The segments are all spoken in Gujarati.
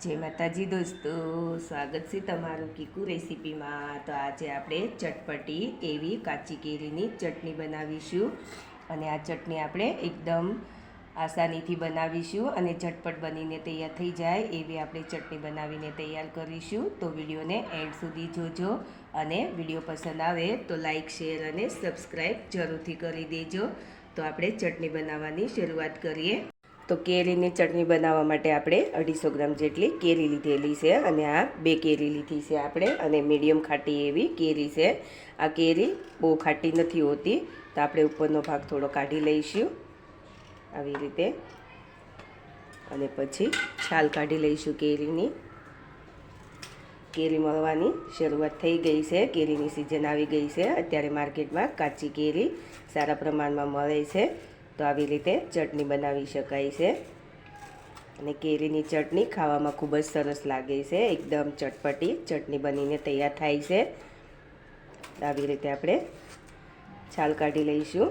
જય માતાજી દોસ્તો, સ્વાગત છે તમારું કીકુ રેસીપીમાં. તો આજે આપણે ચટપટી એવી કાચી કેરીની ચટણી બનાવીશું. અને આ ચટણી આપણે એકદમ આસાનીથી બનાવીશું અને ઝટપટ બનીને તૈયાર થઈ જાય એવી આપણે ચટણી બનાવીને તૈયાર કરીશું. તો વિડીયોને એન્ડ સુધી જોજો અને વીડિયો પસંદ આવે તો લાઇક શેર અને સબસ્ક્રાઈબ જરૂરથી કરી દેજો. તો આપણે ચટણી બનાવવાની શરૂઆત કરીએ. તો કેરીની ચટણી બનાવવા માટે આપણે અઢીસો ગ્રામ જેટલી કેરી લીધેલી છે અને આ બે કેરી લીધી છે આપણે અને મીડિયમ ખાટી એવી કેરી છે. આ કેરી બહુ ખાટી નથી હોતી, તો આપણે ઉપરનો ભાગ થોડો કાઢી લઈશું. આવી રીતે. અને પછી છાલ કાઢી લઈશું કેરીની. કેરી મળવાની શરૂઆત થઈ ગઈ છે. કેરીની સિઝન આવી ગઈ છે. અત્યારે માર્કેટમાં કાચી કેરી સારા પ્રમાણમાં મળે છે. તો આવી રીતે ચટણી બનાવી શકાય છે. અને કેરીની ચટણી ખાવામાં ખૂબ જ સરસ લાગે છે. એકદમ ચટપટી ચટણી બનીને તૈયાર થાય છે. આવી રીતે આપણે છાલ કાઢી લઈશું.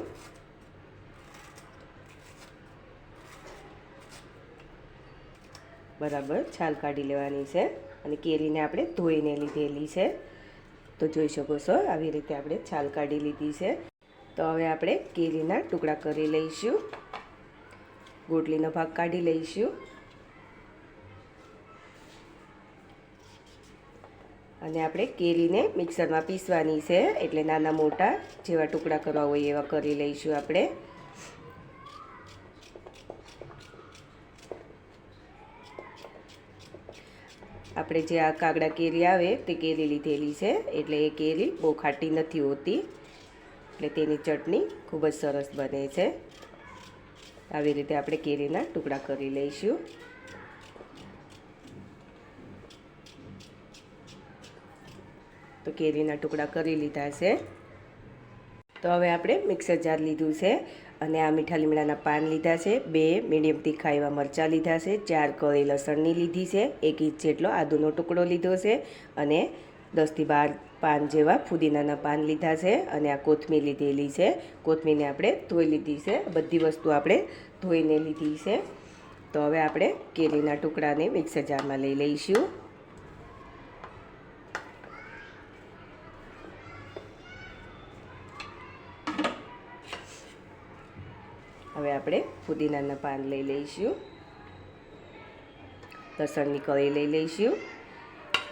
બરાબર છાલ કાઢી લેવાની છે અને કેરીને આપણે ધોઈને લીધેલી છે. તો જોઈ શકો છો, આવી રીતે આપણે છાલ કાઢી લીધી છે. તો હવે આપણે કેરીના ટુકડા કરી લઈશું. ગોટલીનો ભાગ કાઢી લઈશું. અને આપણે કેરીને મિક્સરમાં પીસવાની છે, એટલે નાના મોટા જેવા ટુકડા કરવા હોય એવા કરી લઈશું આપણે. આપણે જે આ કાગડા કેરી આવે તે કેરી લીધેલી છે, એટલે એ કેરી બહુ ખાટી નથી હોતી. એટલે તેની ચટણી ખૂબ જ સરસ બને છે. આવી રીતે આપણે કેરીના ટુકડા કરી લઈશું. તો કેરીના ટુકડા કરી લીધા છે. તો હવે આપણે મિક્સર જાર લીધું છે અને આ મીઠા લીમડાના પાન લીધા છે. બે મીડિયમ તીખા એવા મરચાં લીધા છે. ચાર કળી લસણની લીધી છે. એક ઇંચ જેટલો આદુનો ટુકડો લીધો છે અને દસથી બાર પાન જેવા ફુદીનાના પાન લીધા છે અને આ કોથમીર લીધેલી છે. કોથમીરને આપણે ધોઈ લીધી છે. બધી વસ્તુ આપણે ધોઈને લીધી છે. તો હવે આપણે કેરીના ટુકડાને મિક્સર જારમાં લઈ લઈશું. હવે આપણે ફુદીનાના પાન લઈ લઈશું. લસણની કળી લઈ લઈશું.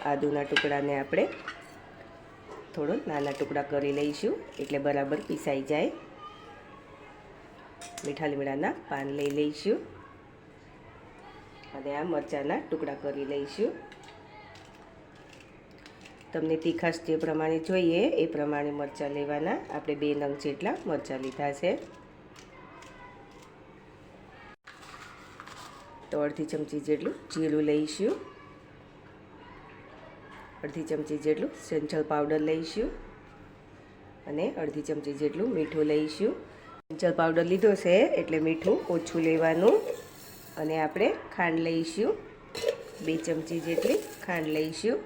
આદુના ટુકડાને આપણે થોડો નાના ટુકડા કરી લઈશું, એટલે બરાબર પીસાઈ જાય. મીઠા લીમડાના પાન લઈ લઈશું. અને આ મરચાંના ટુકડા કરી લઈશું. તમને તીખાશ જે પ્રમાણે જોઈએ, એ પ્રમાણે મરચાં લેવાના. આપણે બે નંગ જેટલા મરચાં લીધા છે. તો અડધી ચમચી જેટલું જીરું લઈશું. અડધી ચમચી જેટલું સંચળ પાવડર લઈશું અને અડધી ચમચી જેટલું મીઠું લઈશું. સંચળ પાવડર લીધો છે એટલે મીઠું ઓછું લેવાનું અને આપણે ખાંડ લઈશું. બે ચમચી જેટલી ખાંડ લઈશું.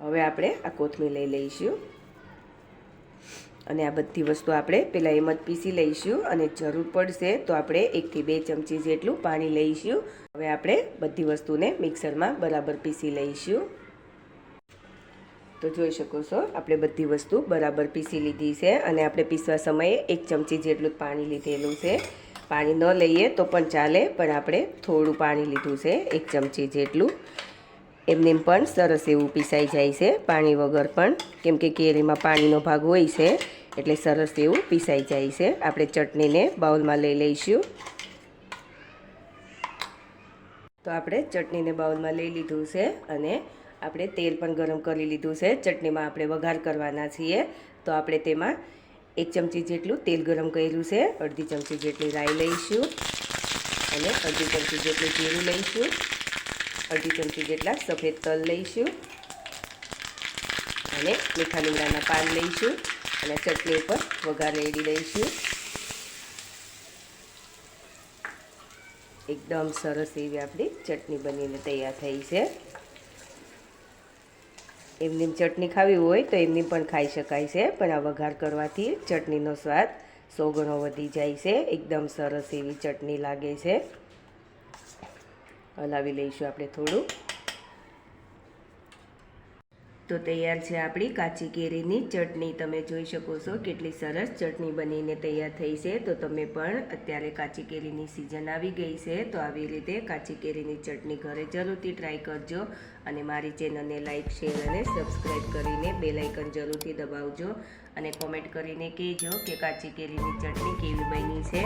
હવે આપણે આ કોથમીર લઈ લઈશું. અને આ બધી વસ્તુ આપણે પહેલાં એમ જ પીસી લઈશું અને જરૂર પડશે તો આપણે એકથી બે ચમચી જેટલું પાણી લઈશું. હવે આપણે બધી વસ્તુને મિક્સરમાં બરાબર પીસી લઈશું. તો જોઈ શકો છો, આપણે બધી વસ્તુ બરાબર પીસી લીધી છે અને આપણે પીસવા સમયે એક ચમચી જેટલું પાણી લીધેલું છે. પાણી ન લઈએ તો પણ ચાલે, પણ આપણે થોડું પાણી લીધું છે, એક ચમચી જેટલું. એમને પણ સરસ એવું પીસાઈ જાય છે, પાણી વગર પણ. કેમ કે કેરીમાં પાણીનો ભાગ હોય છે, એટલે સરસ એવું પીસાઈ જાય છે. આપણે ચટણીને બાઉલમાં લઈ લઈશું. તો આપણે ચટણીને બાઉલમાં લઈ લીધું છે અને આપણે તેલ પણ ગરમ કરી લીધું છે. ચટણીમાં આપણે વઘાર કરવાના છીએ. તો આપણે તેમાં એક ચમચી જેટલું તેલ ગરમ કર્યું છે. અડધી ચમચી જેટલી રાઈ લઈશું. અને અડધી ચમચી જેટલું જીરું લઈશું. અડધી ચમચી જેટલા સફેદ તલ લઈશું. અને મીઠા લીમડાના પાન લઈશું. અને ચટણી ઉપર વઘાર રેડી દઈશું એકદમ સરસ એવી આપણી ચટણી બનીને તૈયાર થઈ છે. એમની ચટણી ખાવી હોય તો એમની પણ ખાઈ શકાય છે, પણ આ વઘાર કરવાથી ચટણીનો સ્વાદ સો ગણો વધી જાય છે. એકદમ સરસ એવી ચટણી લાગે છે. હલાવી લઈશું આપણે થોડું. તો તૈયાર છે આપણી કાચી કેરીની ચટણી. તમે જોઈ શકો છો કેટલી સરસ ચટણી બનીને તૈયાર થઈ છે. તો તમે પણ અત્યારે કાચી કેરીની સિઝન આવી ગઈ છે. તો આવી રીતે કાચી કેરીની ચટણી ઘરે જરૂરથી ટ્રાય કરજો અને મારી ચેનલને લાઇક શેર અને સબસ્ક્રાઈબ કરીને બેલાઇકન જરૂરથી દબાવજો અને કોમેન્ટ કરીને કહેજો કે કાચી કેરીની ચટણી કેવી બની છે.